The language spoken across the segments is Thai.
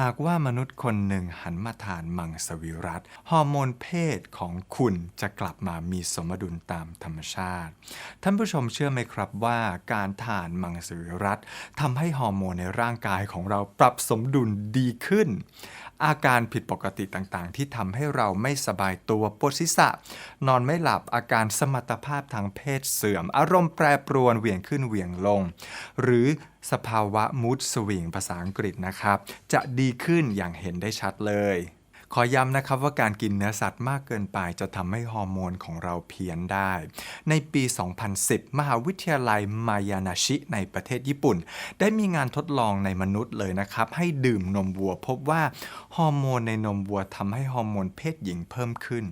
หากว่ามนุษย์คนหนึ่งหันมาทานมังสวิรัตฮอร์โมนเพศของคุณจะกลับมามีสมดุลตามธรรมชาติ ท่านผู้ชมเชื่อไหมครับว่าการทานมังสวิรัตทำให้ฮอร์โมนในร่างกายของเราปรับสมดุลดีขึ้น อาการผิดปกติต่างๆ ที่ทำให้เราไม่สบายตัวปวดศีรษะ นอนไม่หลับอาการสมรรถภาพทางเพศเสื่อม อารมณ์แปรปรวนเหวี่ยงขึ้นเหวี่ยงลง หรือ สภาวะมูดสวิงภาษาอังกฤษนะครับ จะดีขึ้นอย่างเห็นได้ชัดเลย ขอย้ำนะครับว่าการกินเนื้อสัตว์มากเกินไปจะทำให้ฮอร์โมนของเราเพี้ยนได้ ในปี 2010 มหาวิทยาลัยมายานาชิในประเทศญี่ปุ่น ได้มีงานทดลองในมนุษย์เลยนะครับ ให้ดื่มนมวัวพบว่าฮอร์โมนในนมวัวทำให้ฮอร์โมนเพศหญิงเพิ่มขึ้น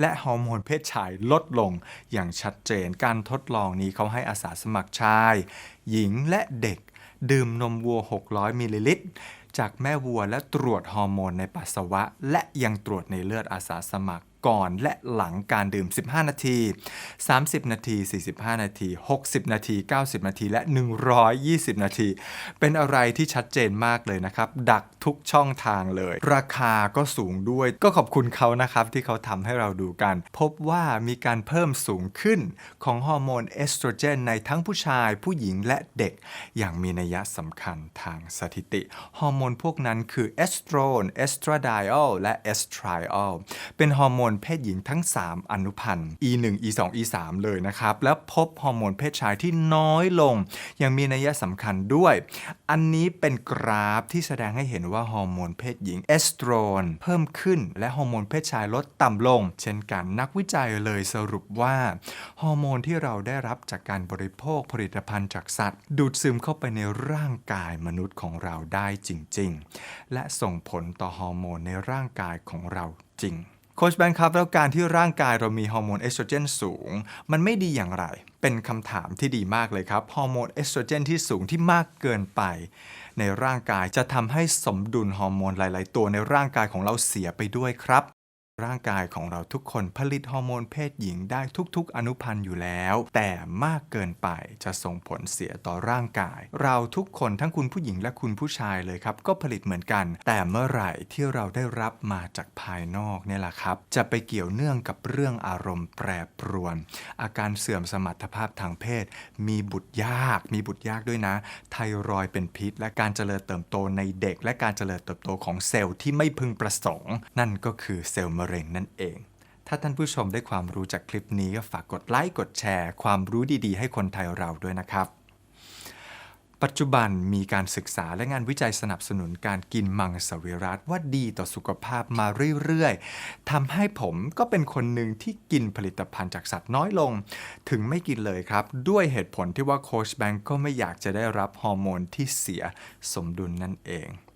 และฮอร์โมนเพศชายลดลงอย่างชัดเจน การทดลองนี้เขาให้อาสาสมัครชาย หญิงและเด็ก ดื่มนมวัว 600 มิลลิลิตรจากแม่วัวและตรวจฮอร์โมนในปัสสาวะ และยังตรวจในเลือดอาสาสมัคร ก่อนและหลังการดื่ม 15 นาที 30 นาที 45 นาที 60 นาที 90 นาที และ 120 นาที เป็นอะไรที่ชัดเจนมากเลยนะครับ ดักทุกช่องทางเลย ราคาก็สูงด้วย ก็ขอบคุณเขานะครับที่เขาทำให้เราดูกัน พบว่ามีการเพิ่มสูงขึ้นของฮอร์โมนเอสโตรเจนในทั้งผู้ชาย ผู้หญิงและเด็ก อย่างมีนัยสำคัญทางสถิติ ฮอร์โมนพวกนั้นคือเอสโตรนเอสตราไดออลและเอสไทรออลเป็นฮอร์โมนนเพศหญิงทั้ง 3 อนุพันธ์ E1 E2 E3 เลยนะครับ แล้วพบฮอร์โมนเพศชายที่น้อยลง ยังมีนัยสำคัญด้วย อันนี้เป็นกราฟที่แสดงให้เห็นว่าฮอร์โมนเพศหญิงเอสโตรนเพิ่มขึ้น และฮอร์โมนเพศชายลดต่ำลง เช่นกันนักวิจัยเลยสรุปว่าฮอร์โมนที่เราได้รับจากการบริโภคผลิตภัณฑ์จากสัตว์ ดูดซึมเข้าไปในร่างกายมนุษย์ของเราได้จริง ๆ และส่งผลต่อฮอร์โมนในร่างกายของเราจริง โคชแบงค์ครับ แล้วการที่ร่างกายเรามีฮอร์โมนเอสโตรเจนสูง มันไม่ดีอย่างไร เป็นคำถามที่ดีมากเลยครับ ฮอร์โมนเอสโตรเจนที่สูงที่มากเกินไป ในร่างกายจะทำให้สมดุลฮอร์โมนหลาย ๆ ตัวในร่างกายของเราเสียไปด้วยครับ ร่างกายของเราทุกคนผลิตฮอร์โมนเพศหญิงได้ทุกๆ อนุพันธ์อยู่แล้ว แต่มากเกินไปจะส่งผลเสียต่อร่างกาย เราทุกคนทั้งคุณผู้หญิงและคุณผู้ชายเลยครับ ก็ผลิตเหมือนกัน แต่เมื่อไหร่ที่เราได้รับมาจากภายนอกเนี่ยแหละครับ จะไปเกี่ยวเนื่องกับเรื่องอารมณ์แปรปรวน อาการเสื่อมสมรรถภาพทางเพศ มีบุตรยาก มีบุตรยากด้วยนะ ไทรอยด์เป็นพิษ และการเจริญเติบโตในเด็ก และการเจริญเติบโตของเซลล์ที่ไม่พึงประสงค์ นั่นก็คือเซลล์มะเร็งนั่นเอง ถ้าท่านผู้ชมได้ความรู้จากคลิปนี้ก็ฝากกดไลค์กดแชร์ ความรู้ดีๆ ให้คนไทยเราด้วยนะครับ ปัจจุบันมีการศึกษาและงานวิจัยสนับสนุนการกินมังสวิรัตว่าดีต่อสุขภาพมาเรื่อยๆทำให้ผมก็เป็นคนหนึ่งที่กินผลิตภัณฑ์จากสัตว์น้อยลง ถึงไม่กินเลยครับ ด้วยเหตุผลที่ว่าโคชแบงก์ก็ไม่อยากจะได้รับฮอร์โมนที่เสียสมดุลนั่นเอง